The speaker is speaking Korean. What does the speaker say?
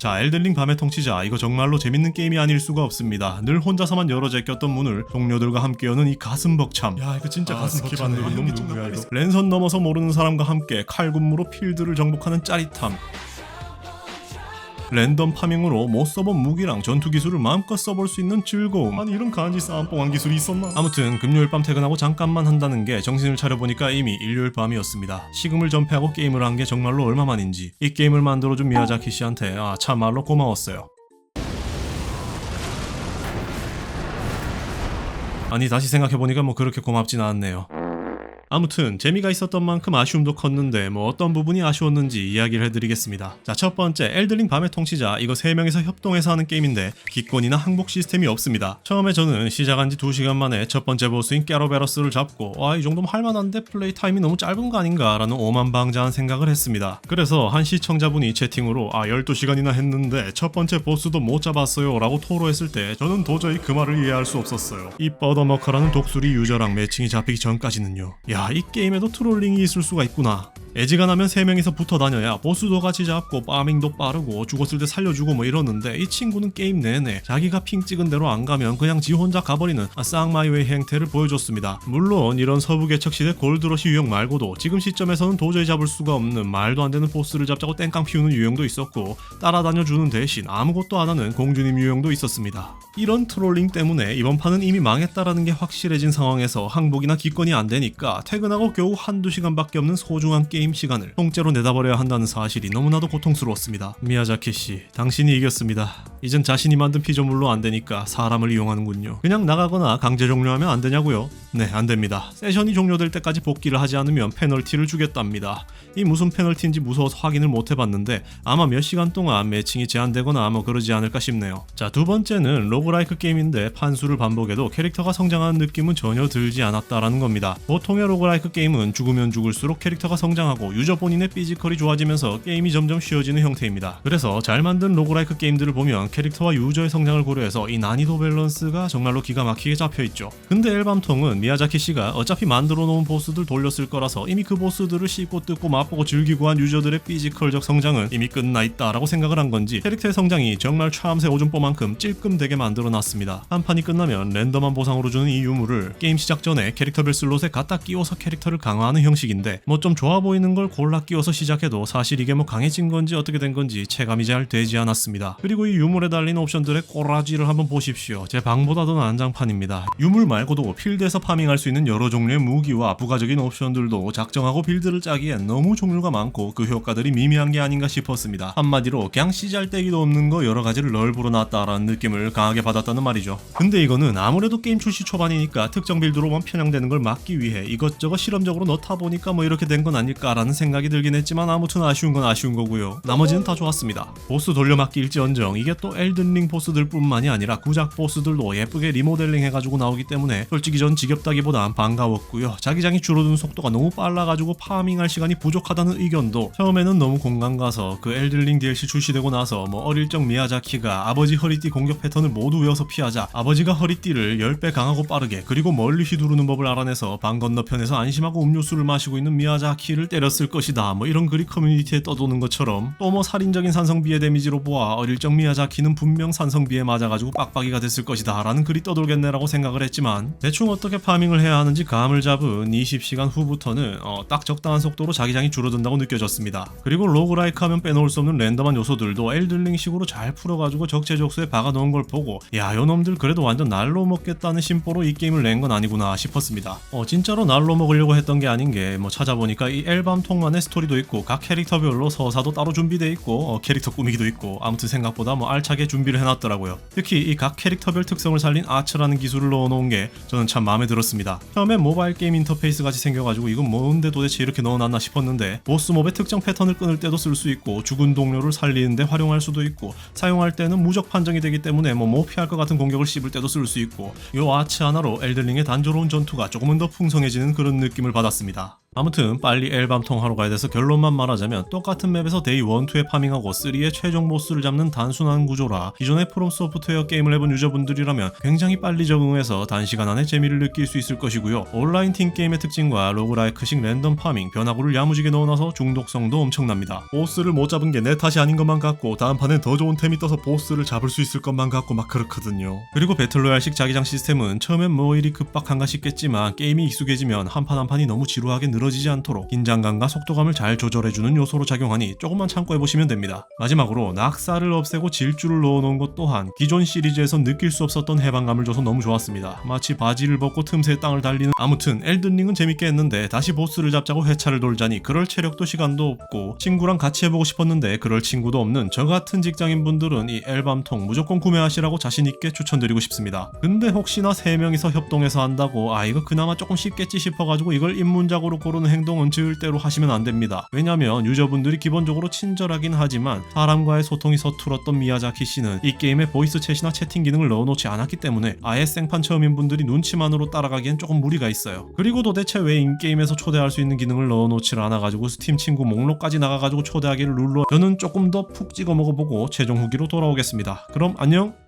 자, 엘든링 밤의 통치자 이거 정말로 재밌는 게임이 아닐 수가 없습니다. 늘 혼자서만 열어 제꼈던 문을 동료들과 함께 여는 이 가슴 벅참. 야, 이거 진짜 아, 가슴. 기반네. 너무 좀 누구야 빨리 이거. 랜선 넘어서 모르는 사람과 함께 칼군무로 필드를 정복하는 짜릿함. 랜덤 파밍으로 못 써본 무기랑 전투 기술을 마음껏 써볼 수 있는 즐거움. 아니 이런 간지 싸움뽕한 기술이 있었나? 아무튼 금요일 밤 퇴근하고 잠깐만 한다는 게 정신을 차려보니까 이미 일요일 밤이었습니다. 식음을 전폐하고 게임을 한 게 정말로 얼마만인지 이 게임을 만들어준 미야자키 씨한테 아 참말로 고마웠어요. 아니 다시 생각해보니까 뭐 그렇게 고맙진 않네요. 아무튼 재미가 있었던 만큼 아쉬움도 컸는데 뭐 어떤 부분이 아쉬웠는지 이야기를 해드리겠습니다. 자 첫 번째 엘들링 밤의 통치자 이거 3명이서 협동해서 하는 게임인데 기권이나 항복 시스템이 없습니다. 처음에 저는 시작한 지 2시간 만에 첫 번째 보스인 깨로베러스를 잡고 와이 정도면 할만한데 플레이 타임이 너무 짧은 거 아닌가 라는 오만방자한 생각을 했습니다. 그래서 한 시청자분이 채팅으로 아 12시간이나 했는데 첫 번째 보스도 못 잡았어요 라고 토로했을 때 저는 도저히 그 말을 이해할 수 없었어요. 이 뻗어머커라는 독수리 유저랑 매칭이 잡히기 전까지는요. 야이 게임에도 트롤링이 있을 수가 있구나. 애지간하면 3명이서 붙어 다녀야 보스도 같이 잡고 파밍도 빠르고 죽었을 때 살려주고 뭐 이러는데 이 친구는 게임 내내 자기가 핑 찍은 대로 안 가면 그냥 지 혼자 가버리는 아, 쌍마이웨이 행태를 보여줬습니다. 물론 이런 서부 개척 시대 골드러시 유형 말고도 지금 시점에서는 도저히 잡을 수가 없는 말도 안 되는 보스를 잡자고 땡깡 피우는 유형도 있었고 따라다녀 주는 대신 아무것도 안 하는 공주님 유형도 있었습니다. 이런 트롤링 때문에 이번 판은 이미 망했다라는 게 확실해진 상황에서 항복이나 기권이 안 되니까 퇴근하고 겨우 한두 시간밖에 없는 소중한 게임 시간을 통째로 내다버려야 한다는 사실이 너무나도 고통스러웠습니다. 미야자키 씨, 당신이 이겼습니다. 이젠 자신이 만든 피조물로 안 되니까 사람을 이용하는군요. 그냥 나가거나 강제 종료하면 안 되냐고요? 네, 안 됩니다. 세션이 종료될 때까지 복귀를 하지 않으면 페널티를 주겠답니다. 이 무슨 페널티인지 무서워서 확인을 못 해봤는데 아마 몇 시간 동안 매칭이 제한되거나 뭐 그러지 않을까 싶네요. 자, 두 번째는 로그라이크 게임인데 판수를 반복해도 캐릭터가 성장하는 느낌은 전혀 들지 않았다라는 겁니다. 보통의 로그라이크 게임은 죽으면 죽을수록 캐릭터가 성장하고 유저 본인의 피지컬이 좋아지면서 게임이 점점 쉬워지는 형태입니다. 그래서 잘 만든 로그라이크 게임들을 보면 캐릭터와 유저의 성장을 고려해서 이 난이도 밸런스가 정말로 기가 막히게 잡혀 있죠. 근데 엘밤통은 미야자키 씨가 어차피 만들어 놓은 보스들 돌렸을 거라서 이미 그 보스들을 씹고 뜯고 맛보고 즐기고 한 유저들의 피지컬적 성장은 이미 끝나 있다라고 생각을 한 건지 캐릭터의 성장이 정말 참새 오줌보만큼 찔끔되게 만들어 놨습니다. 한 판이 끝나면 랜덤한 보상으로 주는 이 유물을 게임 시작 전에 캐릭터별 슬롯에 갖다 끼워서 캐릭터를 강화하는 형식인데 뭐 좀 좋아 보이는 걸 골라 끼워서 시작해도 사실 이게 뭐 강해진 건지 어떻게 된 건지 체감이 잘 되지 않았습니다. 그리고 이 유물 에 달린 옵션들의 꼬라지를 한번 보십시오. 제 방보다도 난장판입니다. 유물 말고도 필드에서 파밍할 수 있는 여러 종류의 무기와 부가적인 옵션들도 작정하고 빌드를 짜기엔 너무 종류가 많고 그 효과들이 미미한 게 아닌가 싶었습니다. 한마디로 그냥 씨잘데기도 없는 거 여러 가지를 널브러 놨다라는 느낌을 강하게 받았다는 말이죠. 근데 이거는 아무래도 게임 출시 초반이니까 특정 빌드로만 편향되는 걸 막기 위해 이것저것 실험적으로 넣다 보니까 뭐 이렇게 된 건 아닐까라는 생각이 들긴 했지만 아무튼 아쉬운 건 아쉬운 거고요. 나머지는 다 좋았습니다. 보스 돌려막기 일지언정 이게 또 엘든링 보스들 뿐만이 아니라 구작 보스들도 예쁘게 리모델링 해가지고 나오기 때문에 솔직히 전 지겹다기보단 반가웠고요. 자기장이 줄어드는 속도가 너무 빨라가지고 파밍할 시간이 부족하다는 의견도 처음에는 너무 공감 가서 그 엘든링 DLC 출시되고 나서 뭐 어릴 적 미야자키가 아버지 허리띠 공격 패턴을 모두 외워서 피하자 아버지가 허리띠를 10배 강하고 빠르게 그리고 멀리 휘두르는 법을 알아내서 방 건너편에서 안심하고 음료수를 마시고 있는 미야자키를 때렸을 것이다 뭐 이런 글이 커뮤니티에 떠도는 것처럼 또 뭐 살인적인 산성비의 데미지로 보아 어릴 적 미야자키 는 분명 산성비에 맞아가지고 빡빡이가 됐을 것이다 라는 글이 떠돌겠네라고 생각을 했지만 대충 어떻게 파밍을 해야 하는지 감을 잡은 20시간 후부터는 어, 딱 적당한 속도로 자기장이 줄어든다고 느껴졌습니다. 그리고 로그라이크 하면 빼놓을 수 없는 랜덤한 요소들도 엘들링식으로 잘 풀어가지고 적재적소에 박아놓은 걸 보고 야 요놈들 그래도 완전 날로 먹겠다는 심보로 이 게임을 낸 건 아니구나 싶었습니다. 어 진짜로 날로 먹으려고 했던 게 아닌 게 뭐 찾아보니까 이 앨범 통만의 스토리도 있고 각 캐릭터별로 서사도 따로 준비돼 있고 어, 캐릭터 꾸미기도 있고 아무튼 생각보다 뭐 알차 게 준비를 해놨더라고요. 특히 이 각 캐릭터별 특성을 살린 아츠라는 기술을 넣어놓은 게 저는 참 마음에 들었습니다. 처음에 모바일 게임 인터페이스 같이 생겨가지고 이건 뭔데 도대체 이렇게 넣어놨나 싶었는데 보스 몹의 특정 패턴을 끊을 때도 쓸 수 있고 죽은 동료를 살리는데 활용할 수도 있고 사용할 때는 무적 판정이 되기 때문에 뭐못 피할 것 같은 공격을 씹을 때도 쓸 수 있고 요 아츠 하나로 엘들링의 단조로운 전투가 조금은 더 풍성해지는 그런 느낌을 받았습니다. 아무튼 빨리 엘밤통 하러 가야 돼서 결론만 말하자면 똑같은 맵에서 데이 1, 2에 파밍하고 3의 최종 보스를 잡는 단순한 구조라 기존의 프롬 소프트웨어 게임을 해본 유저분들이라면 굉장히 빨리 적응해서 단시간 안에 재미를 느낄 수 있을 것이고요. 온라인 팀 게임의 특징과 로그라이크식 랜덤 파밍, 변화구를 야무지게 넣어놔서 중독성도 엄청납니다. 보스를 못 잡은 게 내 탓이 아닌 것만 같고 다음 판엔 더 좋은 템이 떠서 보스를 잡을 수 있을 것만 같고 막 그렇거든요. 그리고 배틀로얄식 자기장 시스템은 처음엔 뭐 일이 급박한가 싶겠지만 게임이 익숙해지면 한 판 한 판이 너무 지루하게 늘어지지 않도록 긴장감과 속도감을 잘 조절해주는 요소로 작용하니 조금만 참고해보시면 됩니다. 마지막으로 낙사를 없애고 질주를 넣어놓은 것 또한 기존 시리즈에서 느낄 수 없었던 해방감을 줘서 너무 좋았습니다. 마치 바지를 벗고 틈새 땅을 달리는 아무튼 엘든링은 재밌게 했는데 다시 보스를 잡자고 회차를 돌자니 그럴 체력도 시간도 없고 친구랑 같이 해보고 싶었는데 그럴 친구도 없는 저 같은 직장인 분들은 이 앨범통 무조건 구매하시라고 자신있게 추천드리고 싶습니다. 근데 혹시나 3명이서 협동해서 한다고 아 이거 그나마 조금 쉽겠지 싶어가지고 이걸 입문작으로 고르는 행동은 절대로 하시면 안 됩니다. 왜냐면 유저분들이 기본적으로 친절하긴 하지만 사람과의 소통이 서툴었던 미야자키 씨는 이 게임에 보이스 챗이나 채팅 기능을 넣어놓지 않았기 때문에 아예 생판 처음인 분들이 눈치만으로 따라가기엔 조금 무리가 있어요. 그리고 도대체 왜 인게임에서 초대할 수 있는 기능을 넣어놓질 않아가지고 스팀 친구 목록까지 나가가지고 초대하기를 눌러 저는 조금 더 푹 찍어 먹어보고 최종 후기로 돌아오겠습니다. 그럼 안녕!